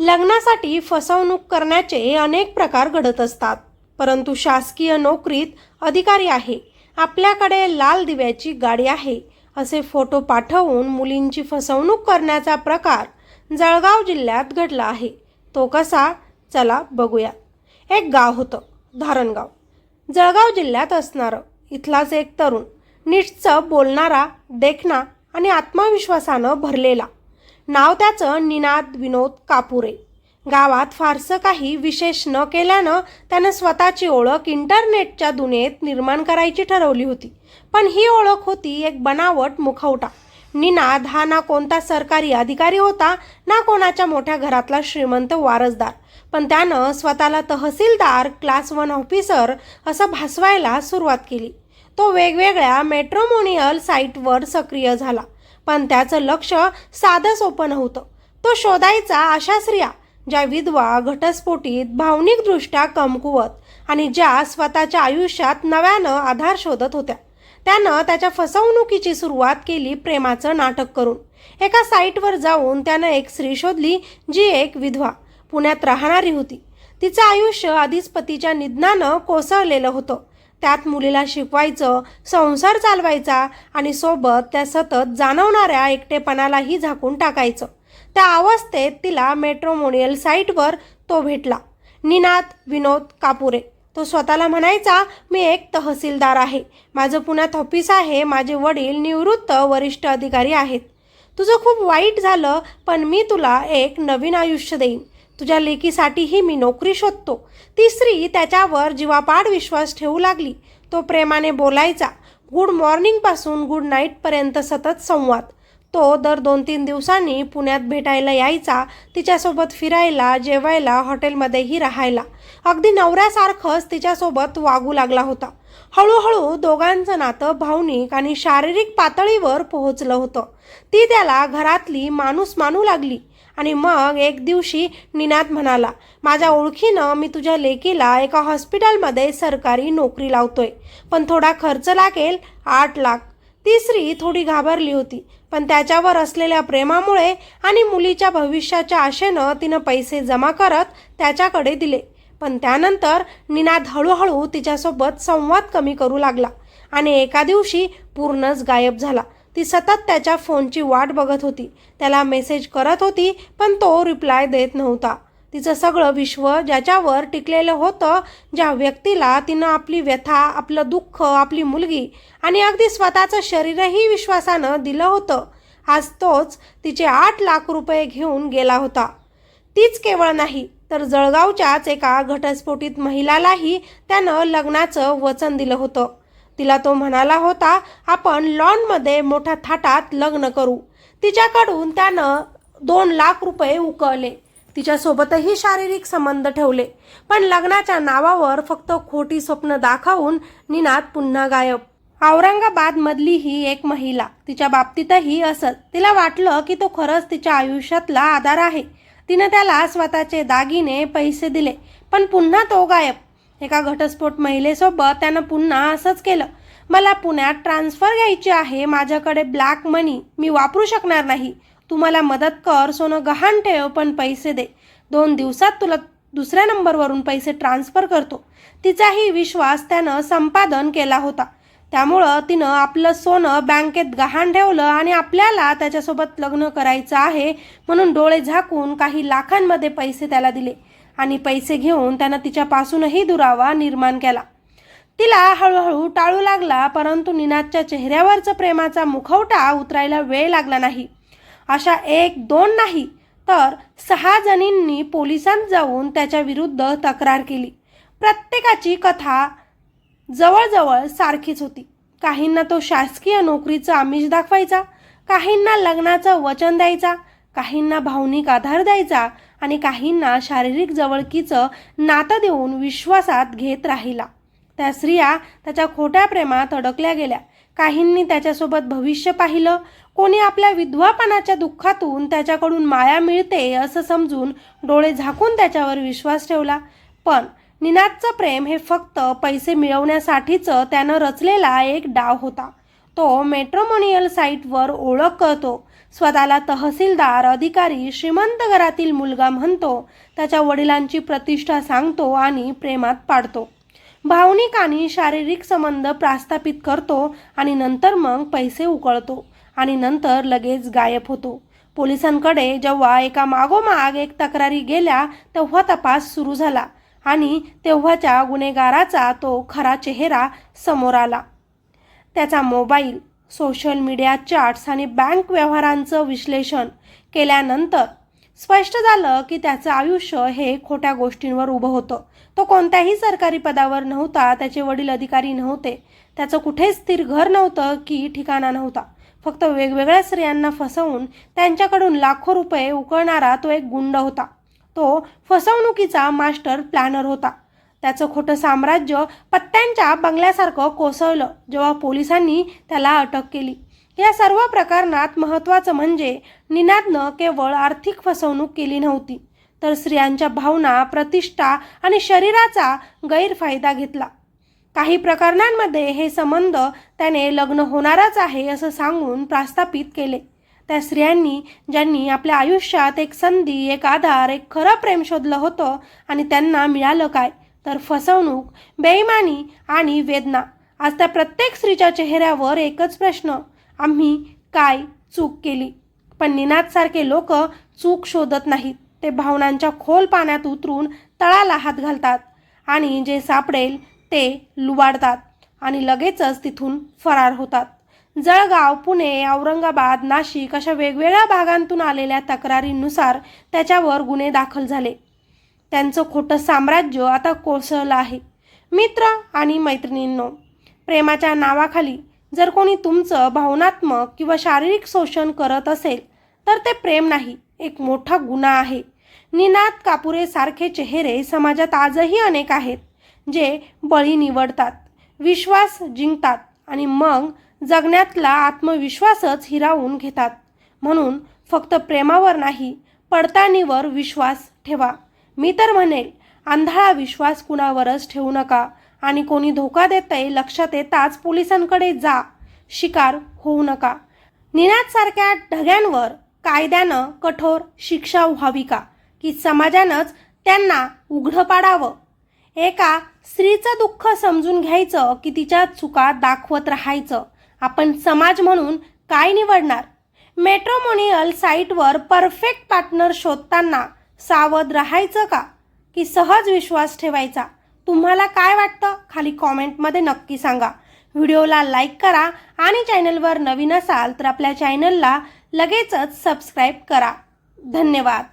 लग्नासाठी फसवणूक करण्याचे अनेक प्रकार घडत असतात. परंतु शासकीय नोकरीत अधिकारी आहे. आपल्याकडे लाल दिव्याची गाडी आहे. असे फोटो पाठवून मुलींची फसवणूक करण्याचा प्रकार जळगाव जिल्ह्यात घडला आहे. तो कसा? चला बघूया. एक गाव होतं धारणगाव. जळगाव जिल्ह्यात असणारं. इथलाच एक तरुण. नीटचं बोलणारा देखणा आणि आत्मविश्वासानं भरलेला. नाव त्याचं निनाद विनोद कापुरे. गावात फारसं काही विशेष न केल्यानं त्यानं स्वतःची ओळख इंटरनेटच्या दुनियेत निर्माण करायची ठरवली होती. पण ही ओळख होती एक बनावट मुखवटा. निनाद हा ना कोणता सरकारी अधिकारी होता ना कोणाच्या मोठ्या घरातला श्रीमंत वारसदार. पण त्यानं स्वतःला तहसीलदार क्लास वन ऑफिसर असं भासवायला सुरुवात केली. तो वेगवेगळ्या मेट्रोमोनियल साईटवर सक्रिय झाला. पण त्याचं लक्ष साधं सोपं नव्हतं. तो शोधायचा अशा स्त्रिया ज्या विधवा घटस्फोटीत भावनिकदृष्ट्या कमकुवत आणि ज्या स्वतःच्या आयुष्यात नव्यानं आधार शोधत होत्या. त्यानं त्याच्या फसवणुकीची सुरुवात केली प्रेमाचं नाटक करून. एका साईटवर जाऊन त्यानं एक स्त्री शोधली जी एक विधवा पुण्यात राहणारी होती. तिचं आयुष्य आधीच पतीच्या निधनानं कोसळलेलं होतं. त्यात मुलीला शिकवायचं संसार चालवायचा आणि सोबत त्या सतत जाणवणाऱ्या एकटेपणालाही झाकून टाकायचं. त्या अवस्थेत तिला मेट्रोमोनियल साईटवर तो भेटला. निनाद विनोद कापुरे. तो स्वतःला म्हणायचा मी एक तहसीलदार आहे. माझं पुण्यात ऑफिस आहे. माझे वडील निवृत्त वरिष्ठ अधिकारी आहेत. तुझं खूप वाईट झालं पण मी तुला एक नवीन आयुष्य देईन. तुझ्या लेकीसाठीही मी नोकरी शोधतो. ती स्त्री त्याच्यावर जीवापाड विश्वास ठेवू लागली. तो प्रेमाने बोलायचा गुड मॉर्निंगपासून गुड नाईटपर्यंत सतत संवाद. तो दर दोन तीन दिवसांनी पुण्यात भेटायला यायचा तिच्यासोबत फिरायला जेवायला हॉटेलमध्येही राहायला. अगदी नवऱ्यासारखंच तिच्यासोबत वागू लागला होता. हळूहळू दोघांचं नातं भावनिक आणि शारीरिक पातळीवर पोहोचलं होतं. ती त्याला घरातली माणूस मानू लागली. आणि मग एक दिवशी निनाद म्हणाला माझ्या ओळखीनं मी तुझ्या लेकीला एका हॉस्पिटलमध्ये सरकारी नोकरी लावतोय. पण थोडा खर्च लागेल आठ लाख. तिसरी थोडी घाबरली होती. पण त्याच्यावर असलेल्या प्रेमामुळे आणि मुलीच्या भविष्याच्या आशेनं तिनं पैसे जमा करत त्याच्याकडे दिले. पण त्यानंतर निनाद हळूहळू तिच्यासोबत संवाद कमी करू लागला आणि एका दिवशी पूर्णच गायब झाला. ती सतत त्याच्या फोनची वाट बघत होती. त्याला मेसेज करत होती पण तो रिप्लाय देत नव्हता. तिचं सगळं विश्व ज्याच्यावर टिकलेलं होतं ज्या व्यक्तीला तिनं आपली व्यथा आपलं दुःख आपली मुलगी आणि अगदी स्वतःचं शरीरही विश्वासानं दिलं होतं. आज तोच तिचे आठ लाख रुपये घेऊन गेला होता. तीच केवळ नाही तर जळगावच्याच एका घटस्फोटीत महिलालाही त्यानं लग्नाचं वचन दिलं होतं. तिला तो म्हणाला होता आपण लॉनमध्ये मोठ्या थाटात लग्न करू. तिच्याकडून त्यानं दोन लाख रुपये उकळले. तिच्यासोबतही शारीरिक संबंध ठेवले पण लग्नाच्या नावावर फक्त खोटी स्वप्न दाखवून निनाद पुन्हा गायब. औरंगाबाद मधली ही एक महिला तिच्या बाबतीतही असत. तिला वाटलं की तो खरंच तिच्या आयुष्यातला आधार आहे. तिनं त्याला स्वतःचे दागिने पैसे दिले पण पुन्हा तो गायब. एका घटस्फोट महिलेसोबत त्यानं पुन्हा असंच केलं. मला पुण्यात ट्रान्सफर घ्यायची आहे माझ्याकडे ब्लॅक मनी मी वापरू शकणार नाही. तू मला मदत कर सोनं गहाण ठेव पण पैसे दे. दोन दिवसात तुला दुसऱ्या नंबरवरून पैसे ट्रान्सफर करतो. तिचाही विश्वास त्यानं संपादन केला होता. त्यामुळं तिनं आपलं सोनं बँकेत गहाण ठेवलं आणि आपल्याला त्याच्यासोबत लग्न करायचं आहे म्हणून डोळे झाकून काही लाखांमध्ये पैसे त्याला दिले. आणि पैसे घेऊन त्यानं तिच्यापासूनही दुरावा निर्माण केला. तिला हळूहळू टाळू लागला परंतु निनादच्या चेहऱ्यावरचा प्रेमाचा मुखवटा उतरायला वेळ लागला नाही. अशा एक दोन नाही तर सहा जणींनी पोलिसांत जाऊन त्याच्या विरुद्ध तक्रार केली. प्रत्येकाची कथा जवळजवळ सारखीच होती. काहींना तो शासकीय नोकरीचं आमिष दाखवायचा काहींना लग्नाचं वचन द्यायचा काहींना भावनिक आधार द्यायचा आणि काहींना शारीरिक जवळकीचं नातं देऊन विश्वासात घेत राहिला. त्या स्त्रिया त्याच्या खोट्या प्रेमात अडकल्या गेल्या. काहींनी त्याच्यासोबत भविष्य पाहिलं. कोणी आपल्या विधवापणाच्या दुःखातून त्याच्याकडून माया मिळते असं समजून डोळे झाकून त्याच्यावर विश्वास ठेवला. पण निनादचं प्रेम हे फक्त पैसे मिळवण्यासाठीचं त्यानं रचलेला एक डाव होता. तो मेट्रोमोनियल साईटवर ओळख करतो स्वतःला तहसीलदार अधिकारी श्रीमंत घरातील मुलगा म्हणतो त्याच्या वडिलांची प्रतिष्ठा सांगतो आणि प्रेमात पाडतो. भावनिक आणि शारीरिक संबंध प्रस्थापित करतो आणि नंतर मग पैसे उकळतो आणि नंतर लगेच गायब होतो. पोलिसांकडे जेव्हा एका मागोमाग एक तक्रारी गेल्या तेव्हा तपास सुरू झाला आणि तेव्हाच्या गुन्हेगाराचा तो खरा चेहरा समोर आला. त्याचा मोबाईल सोशल मीडिया चार्ट्स आणि बँक व्यवहारांचं विश्लेषण केल्यानंतर स्पष्ट झालं की त्याचं आयुष्य हे खोट्या गोष्टींवर उभं होतं. तो कोणत्याही सरकारी पदावर नव्हता त्याचे वडील अधिकारी नव्हते. त्याचं कुठेच स्थिर घर नव्हतं की ठिकाणा नव्हता. फक्त वेगवेगळ्या स्त्रियांना फसवून त्यांच्याकडून लाखो रुपये उकळणारा तो एक गुंड होता. तो फसवणुकीचा मास्टर प्लॅनर होता. त्याचं खोटं साम्राज्य पत्त्यांच्या बंगल्यासारखं कोसळलं जेव्हा पोलिसांनी त्याला अटक केली. या सर्व प्रकरणात महत्त्वाचं म्हणजे निनादनं केवळ आर्थिक फसवणूक केली नव्हती तर स्त्रियांच्या भावना प्रतिष्ठा आणि शरीराचा गैरफायदा घेतला. काही प्रकरणांमध्ये हे संबंध त्याने लग्न होणारच आहे असं सांगून प्रस्थापित केले. त्या स्त्रियांनी ज्यांनी आपल्या आयुष्यात एक संधी एक आधार एक खरं प्रेम शोधलं होतं आणि त्यांना मिळालं काय? तर फसवणूक बेईमानी आणि वेदना आज त्या प्रत्येक स्त्रीच्या चेहऱ्यावर एकच प्रश्न आम्ही काय चूक केली? पण निनादसारखे लोक चूक शोधत नाहीत. ते भावनांच्या खोल पाण्यात उतरून तळाला हात घालतात आणि जे सापडेल ते लुबाडतात आणि लगेचच तिथून फरार होतात. जळगाव पुणे औरंगाबाद नाशिक अशा वेगवेगळ्या भागांतून आलेल्या तक्रारींनुसार त्याच्यावर गुन्हे दाखल झाले. त्यांचं खोटं साम्राज्य आता कोसळलं आहे. मित्र आणि मैत्रिणींनो प्रेमाच्या नावाखाली जर कोणी तुमचं भावनात्मक किंवा शारीरिक शोषण करत असेल तर ते प्रेम नाही एक मोठा गुन्हा आहे. निनाद कापुरे सारखे चेहरे समाजात आजही अनेक आहेत जे बळी निवडतात विश्वास जिंकतात आणि मग जगण्यातला आत्मविश्वासच हिरावून घेतात. म्हणून फक्त प्रेमावर नाही पडताळणीवर विश्वास ठेवा. मी तर म्हणेल आंधळा विश्वास कुणावरच ठेवू नका आणि कोणी धोका देतंय लक्षात येताच पोलिसांकडे जा. शिकार होऊ नका. निनादसारख्या ढग्यांवर कायद्यानं कठोर शिक्षा व्हावी का? की समाजानंच त्यांना उघडं पाडावं? एका स्त्रीचं दुःख समजून घ्यायचं की तिच्या चुका दाखवत राहायचं? आपण समाज म्हणून काय निवडणार? मेट्रोमोनियल साईटवर परफेक्ट पार्टनर शोधताना सावध राहायचं का? की सहज विश्वास ठेवायचा? तुम्हाला काय वाटतं? खाली कॉमेंटमध्ये नक्की सांगा. व्हिडिओला लाईक करा आणि चॅनलवर नवीन असाल तर आपल्या चॅनलला लगेचच सबस्क्राईब करा. धन्यवाद.